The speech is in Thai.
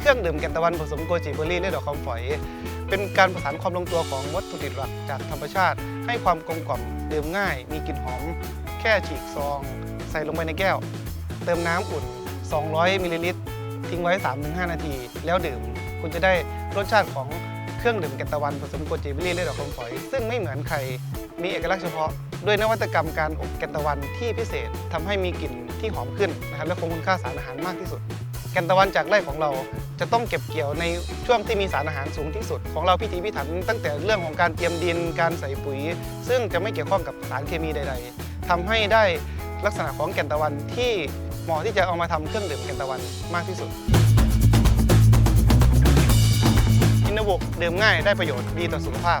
เครื่องดื่มแกนตะวันผสมโกจิเบอร์รี่และดอกคำฝอย เป็นการประสานความลงตัวของวัตถุดิบหลักจากธรรมชาติ ให้ความกลมกล่อมดื่มง่าย มีกลิ่นหอม แค่ฉีกซอง ใส่ลงไปในแก้ว เติมน้ำอุ่น 200มิลลิลิตรทิ้งไว้ 3-5 นาที แล้วดื่ม คุณจะได้รสชาติของเครื่องดื่มแกนตะวันผสมโกจิเบอร์รี่และดอกคำฝอย ซึ่งไม่เหมือนใคร มีเอกลักษณ์เฉพาะ ด้วยนวัตกรรมการอบแกนตะวันที่พิเศษทำให้มีกลิ่นที่หอมขึ้นนะครับและคงคุณค่าสารอาหารมากที่สุด นตะวันจากไร่ของเรา จะต้องเก็บเกี่ยวในช่วงที่มีสารอาหารสูงที่สุด ของเราพิถีพิถันตั้งแต่เรื่องของการเตรียมดินการใส่ปุ๋ย ซึ่งจะไม่เกี่ยวข้องกับสารเคมีใด ๆทำให้ได้ลักษณะของแกนตะวันที่เหมาะที่จะเอามาทำเครื่องดื่มแกนตะวันมากที่สุดอินโนบุกดื่มง่ายได้ประโยชน์ดีต่อสุขภาพ